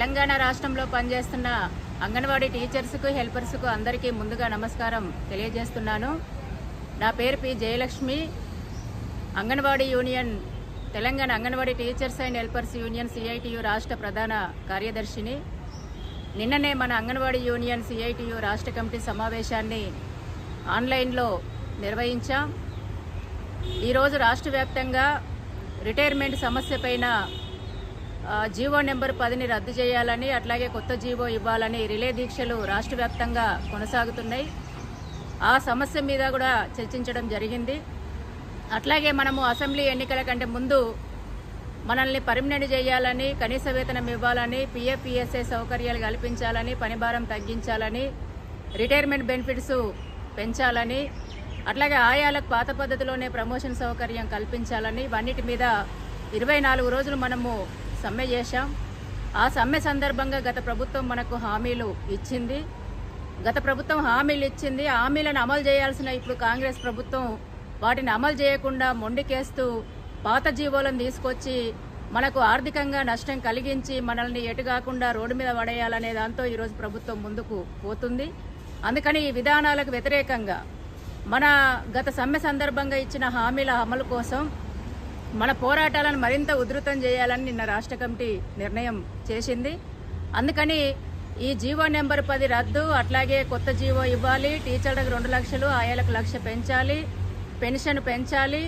తెలంగాణ రాష్ట్రంలో పనిచేస్తున్న అంగన్వాడీ టీచర్స్కు హెల్పర్స్కు అందరికీ ముందుగా నమస్కారం తెలియజేస్తున్నాను. నా పేరు P. Jayalakshmi. Anganwadi union Telangana anganwadi teachers and helpers union CITU రాష్ట్ర ప్రధాన కార్యదర్శిని. నిన్ననే మన అంగన్వాడీ యూనియన్ సిఐటియు రాష్ట్ర కమిటీ సమావేశాన్ని ఆన్లైన్లో నిర్వహించాం. ఈరోజు రాష్ట్ర వ్యాప్తంగా రిటైర్మెంట్ సమస్యపైన జీవో నెంబర్ పదిని రద్దు చేయాలని అట్లాగే కొత్త జీవో ఇవ్వాలని రిలే దీక్షలు రాష్ట్ర వ్యాప్తంగా కొనసాగుతున్నాయి. ఆ సమస్య మీద కూడా చర్చించడం జరిగింది. అట్లాగే మనము అసెంబ్లీ ఎన్నికల కంటే ముందు మనల్ని పర్మినెంట్ చేయాలని కనీస వేతనం ఇవ్వాలని పిఎఫ్ సౌకర్యాలు కల్పించాలని పనిభారం తగ్గించాలని రిటైర్మెంట్ బెనిఫిట్స్ పెంచాలని అట్లాగే ఆయాలకు పాత పద్ధతిలోనే ప్రమోషన్ సౌకర్యం కల్పించాలని ఇవన్నిటి మీద ఇరవై నాలుగు రోజులు మనము సమ్మె చేశాం. ఆ సమ్మె సందర్భంగా గత ప్రభుత్వం మనకు హామీలు ఇచ్చింది. గత ప్రభుత్వం హామీలు ఇచ్చింది. హామీలను అమలు చేయాల్సిన ఇప్పుడు కాంగ్రెస్ ప్రభుత్వం వాటిని అమలు చేయకుండా మొండికేస్తూ పాత జీవోలను తీసుకొచ్చి మనకు ఆర్థికంగా నష్టం కలిగించి మనల్ని ఎటు కాకుండా రోడ్డు మీద పడేయాలనే దాంతో ఈరోజు ప్రభుత్వం ముందుకు పోతుంది. అందుకని ఈ విధానాలకు వ్యతిరేకంగా మన గత సమ్మె సందర్భంగా ఇచ్చిన హామీల అమలు కోసం మన పోరాటాలను మరింత ఉధృతం చేయాలని నిన్న రాష్ట్ర కమిటీ నిర్ణయం చేసింది. అందుకని ఈ జీవో నెంబర్ పది రద్దు అట్లాగే కొత్త జీవో ఇవ్వాలి టీచర్లకు రెండు లక్షలు ఆయాలకు లక్ష పెంచాలి పెన్షన్ పెంచాలి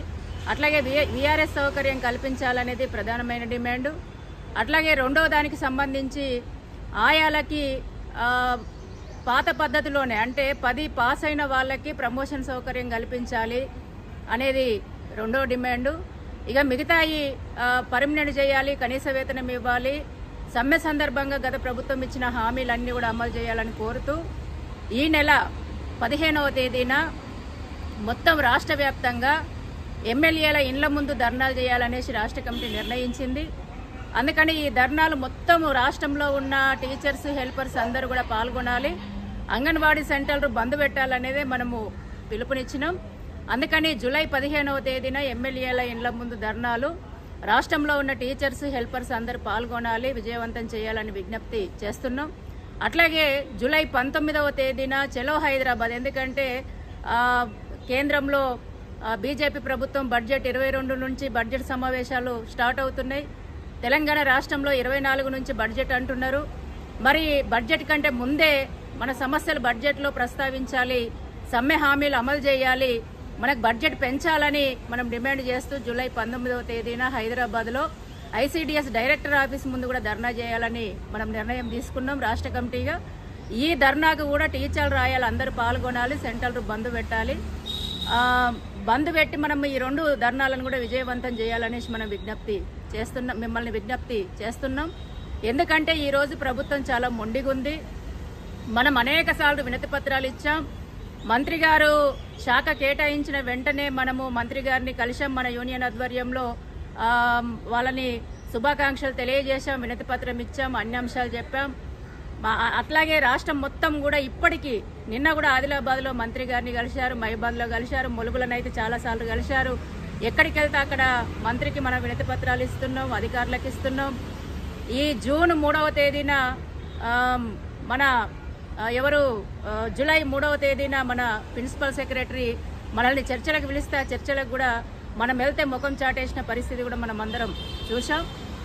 అట్లాగే విఆర్ఎస్ సౌకర్యం కల్పించాలనేది ప్రధానమైన డిమాండ్. అట్లాగే రెండో దానికి సంబంధించి ఆయాలకి పాత పద్ధతిలోనే అంటే పది పాస్ అయిన వాళ్ళకి ప్రమోషన్ సౌకర్యం కల్పించాలి అనేది రెండో డిమాండు. ఇక మిగతాయి పర్మినెంట్ పర్మనెంట్ చేయాలి కనీస వేతనం ఇవ్వాలి. సమ్మె సందర్భంగా గత ప్రభుత్వం ఇచ్చిన హామీలన్నీ కూడా అమలు చేయాలని కోరుతూ ఈ నెల పదిహేనవ తేదీన మొత్తం రాష్ట్ర వ్యాప్తంగా ఎమ్మెల్యేల ఇండ్ల ముందు ధర్నాలు చేయాలనేసి రాష్ట్ర కమిటీ నిర్ణయించింది. అందుకని ఈ ధర్నాలు మొత్తం రాష్ట్రంలో ఉన్న టీచర్స్ హెల్పర్స్ అందరూ కూడా పాల్గొనాలి. అంగన్వాడీ సెంటర్లు బంద్ పెట్టాలనేదే మనము పిలుపునిచ్చినాం. అందుకని జూలై పదిహేనవ తేదీన ఎమ్మెల్యేల ఇండ్ల ముందు ధర్నాలు రాష్ట్రంలో ఉన్న టీచర్స్ హెల్పర్స్ అందరూ పాల్గొనాలి విజయవంతం చేయాలని విజ్ఞప్తి చేస్తున్నాం. అట్లాగే జూలై పంతొమ్మిదవ తేదీన చెలో హైదరాబాద్ ఎందుకంటే కేంద్రంలో బీజేపీ ప్రభుత్వం బడ్జెట్ ఇరవై రెండు నుంచి బడ్జెట్ సమావేశాలు స్టార్ట్ అవుతున్నాయి. తెలంగాణ రాష్ట్రంలో ఇరవై నాలుగు నుంచి బడ్జెట్ అంటున్నారు. మరి బడ్జెట్ కంటే ముందే మన సమస్యలు బడ్జెట్లో ప్రస్తావించాలి సమ్మె హామీలు అమలు చేయాలి మనకు బడ్జెట్ పెంచాలని మనం డిమాండ్ చేస్తూ జూలై పంతొమ్మిదవ తేదీన హైదరాబాద్లో ఐసీడీఎస్ డైరెక్టర్ ఆఫీస్ ముందు కూడా ధర్నా చేయాలని మనం నిర్ణయం తీసుకున్నాం రాష్ట్ర కమిటీగా. ఈ ధర్నాకు కూడా టీచర్లు రాయాలి అందరూ పాల్గొనాలి సెంటర్లు బంద్ పెట్టాలి. బంద్ పెట్టి మనం ఈ రెండు ధర్నాలను కూడా విజయవంతం చేయాలనేసి మనం విజ్ఞప్తి చేస్తున్నాం మిమ్మల్ని విజ్ఞప్తి చేస్తున్నాం. ఎందుకంటే ఈరోజు ప్రభుత్వం చాలా మొండిగుంది. మనం అనేక సార్లు వినతి పత్రాలు ఇచ్చాం. మంత్రి గారు శాఖ కేటాయించిన వెంటనే మనము మంత్రి గారిని కలిశాం మన యూనియన్ ఆధ్వర్యంలో. వాళ్ళని శుభాకాంక్షలు తెలియజేశాం వినతి పత్రం ఇచ్చాం అన్ని అంశాలు చెప్పాం. అట్లాగే రాష్ట్రం మొత్తం కూడా ఇప్పటికీ నిన్న కూడా ఆదిలాబాద్లో మంత్రి గారిని కలిశారు మహిబాద్లో కలిశారు ములుగులనైతే చాలాసార్లు కలిశారు. ఎక్కడికి వెళ్తే అక్కడ మంత్రికి మనం వినతి పత్రాలు ఇస్తున్నాం అధికారులకు ఇస్తున్నాం. ఈ జూన్ మూడవ తేదీన మన ఎవరు జూలై మూడవ తేదీన మన ప్రిన్సిపల్ సెక్రటరీ మనల్ని చర్చలకు పిలిస్తే ఆ చర్చలకు కూడా మనం వెళ్తే ముఖం చాటేసిన పరిస్థితి కూడా మనం అందరం చూసాం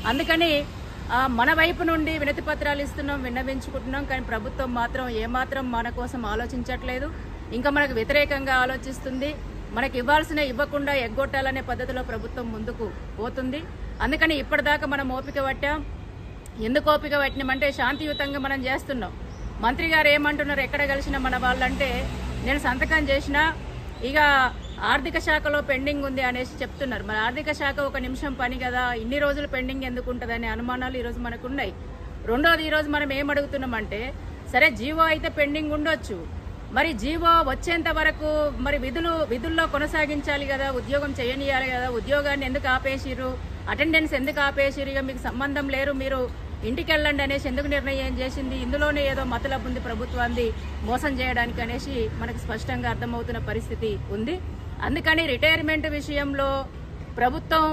అందుకని మన వైపు నుండి వినతి పత్రాలు ఇస్తున్నాం విన్నవించుకుంటున్నాం కానీ ప్రభుత్వం మాత్రం ఏమాత్రం మన కోసం ఆలోచించట్లేదు. ఇంకా మనకు వ్యతిరేకంగా ఆలోచిస్తుంది. మనకి ఇవ్వాల్సిన ఇవ్వకుండా ఎగ్గొట్టాలనే పద్ధతిలో ప్రభుత్వం ముందుకు పోతుంది. అందుకని ఇప్పటిదాకా మనం ఓపిక పట్టాం. ఎందుకు ఓపిక పట్టినామంటే శాంతియుతంగా మనం చేస్తున్నాం. మంత్రి గారు ఏమంటున్నారు? ఎక్కడ కలిసిన మన వాళ్ళంటే నేను సంతకం చేసిన ఇక ఆర్థిక శాఖలో పెండింగ్ ఉంది అనేసి చెప్తున్నారు. మరి ఆర్థిక శాఖ ఒక నిమిషం పని కదా? ఇన్ని రోజులు పెండింగ్ ఎందుకు ఉంటుంది అనుమానాలు ఈరోజు మనకు ఉన్నాయి రెండోది ఈరోజు మనం ఏం అడుగుతున్నామంటే సరే జీవో అయితే పెండింగ్ ఉండొచ్చు. మరి జీవో వచ్చేంత వరకు మరి విధులు విధుల్లో కొనసాగించాలి కదా? ఉద్యోగం చేయనియాలి కదా? ఉద్యోగాన్ని ఎందుకు ఆపేసిర్రు? అటెండెన్స్ ఎందుకు ఆపేసిర్రు? ఇక మీకు సంబంధం లేరు మీరు. ఇంటికి వెళ్ళండి అనేసి ఎందుకు నిర్ణయం చేసింది? ఇందులోనే ఏదో మతలబు ఉంది ప్రభుత్వాన్ని మోసం చేయడానికి అనేసి మనకు స్పష్టంగా అర్థమవుతున్న పరిస్థితి ఉంది. అందుకని రిటైర్మెంట్ విషయంలో ప్రభుత్వం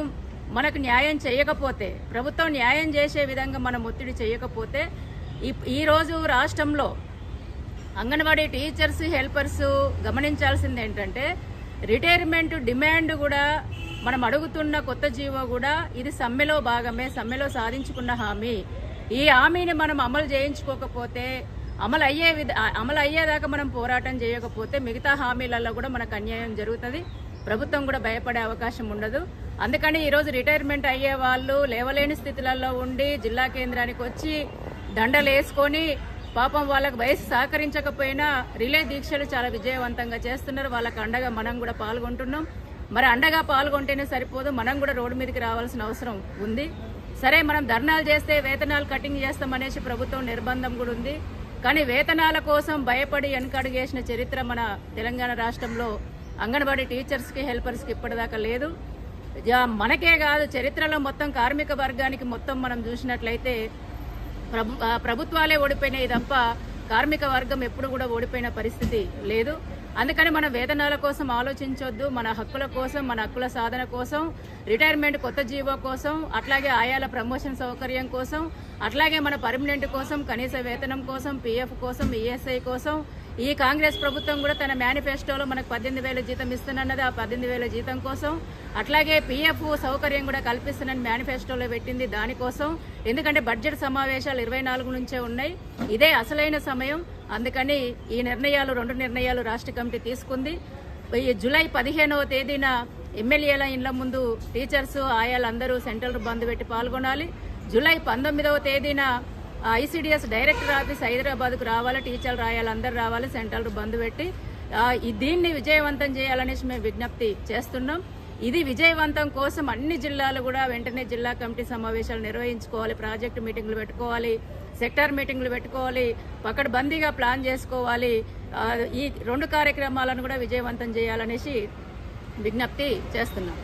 మనకు న్యాయం చేయకపోతే ప్రభుత్వం న్యాయం చేసే విధంగా మనం ఒత్తిడి చేయకపోతే ఈరోజు ఈ రోజు రాష్ట్రంలో అంగన్వాడీ టీచర్స్ హెల్పర్స్ గమనించాల్సింది ఏంటంటే రిటైర్మెంట్ డిమాండ్ కూడా మనం అడుగుతున్న కొత్త జీవో కూడా ఇది సమ్మెలో భాగమే సమ్మెలో సాధించుకున్న హామీ. ఈ హామీని మనం అమలు చేయించుకోకపోతే అమలు అయ్యే విధ అమలు అయ్యేదాకా మనం పోరాటం చేయకపోతే మిగతా హామీలలో కూడా మనకు అన్యాయం జరుగుతుంది. ప్రభుత్వం కూడా భయపడే అవకాశం ఉండదు. అందుకని ఈరోజు రిటైర్మెంట్ అయ్యే వాళ్ళు లేవలేని స్థితులలో ఉండి జిల్లా కేంద్రానికి వచ్చి దండలు వేసుకొని పాపం వాళ్ళకు వయసు సహకరించకపోయినా రిలే దీక్షలు చాలా విజయవంతంగా చేస్తున్నారు. వాళ్ళకు అండగా మనం కూడా పాల్గొంటున్నాం. మరి అండగా పాల్గొంటేనే సరిపోదు. మనం కూడా రోడ్డు మీదకి రావాల్సిన అవసరం ఉంది. సరే మనం ధర్నాలు చేస్తే వేతనాలు కటింగ్ చేస్తామనేసి ప్రభుత్వం నిర్బంధం కూడా ఉంది. కానీ వేతనాల కోసం భయపడి వెనకడుగేసిన చరిత్ర మన తెలంగాణ రాష్ట్రంలో అంగన్వాడీ టీచర్స్కి హెల్పర్స్కి ఇప్పటిదాకా లేదు. జా- మనకే కాదు చరిత్రలో మొత్తం కార్మిక వర్గానికి మొత్తం మనం చూసినట్లయితే ప్రభు ప్రభుత్వాలే ఓడిపోయినాయి తప్ప కార్మిక వర్గం ఎప్పుడు కూడా ఓడిపోయిన పరిస్థితి లేదు. అందుకని మన వేతనాల కోసం ఆలోచించొద్దు మన హక్కుల కోసం మన హక్కుల సాధన కోసం రిటైర్మెంట్ కొత్త జీవో కోసం అట్లాగే ఆయాల ప్రమోషన్ సౌకర్యం కోసం అట్లాగే మన పర్మనెంట్ కోసం కనీస వేతనం కోసం పీఎఫ్ కోసం ఈఎస్ఐ కోసం. ఈ కాంగ్రెస్ ప్రభుత్వం కూడా తన మేనిఫెస్టోలో మనకు పద్దెనిమిది వేల జీతం ఇస్తున్నది ఆ పద్దెనిమిది వేల జీతం కోసం. అట్లాగే పీఎఫ్ సౌకర్యం కూడా కల్పిస్తున్నని మేనిఫెస్టోలో పెట్టింది దానికోసం. ఎందుకంటే బడ్జెట్ సమావేశాలు ఇరవై నాలుగు నుంచే ఉన్నాయి. ఇదే అసలైన సమయం. అందుకని ఈ నిర్ణయాలు రెండు నిర్ణయాలు రాష్ట్ర కమిటీ తీసుకుంది. ఈ జూలై పదిహేనవ తేదీన ఎమ్మెల్యేల ఇండ్ల ముందు టీచర్స్ ఆయాలందరూ సెంట్రల్ బంద్ పెట్టి పాల్గొనాలి. జూలై పంతొమ్మిదవ తేదీన ఐసీడీఎస్ డైరెక్టర్ ఆఫీస్ హైదరాబాద్కు రావాలి టీచర్లు రాయాలి అందరు రావాలి సెంట్రల్ బంద్ పెట్టి. దీన్ని విజయవంతం చేయాలనేసి మేము విజ్ఞప్తి చేస్తున్నాం. ఇది విజయవంతం కోసం అన్ని జిల్లాలు కూడా వెంటనే జిల్లా కమిటీ సమావేశాలు నిర్వహించుకోవాలి. ప్రాజెక్టు మీటింగ్లు పెట్టుకోవాలి. సెక్టార్ మీటింగ్లు పెట్టుకోవాలి. పకడ్బందీగా ప్లాన్ చేసుకోవాలి. ఈ రెండు కార్యక్రమాలను కూడా విజయవంతం చేయాలనేసి విజ్ఞప్తి చేస్తున్నాం.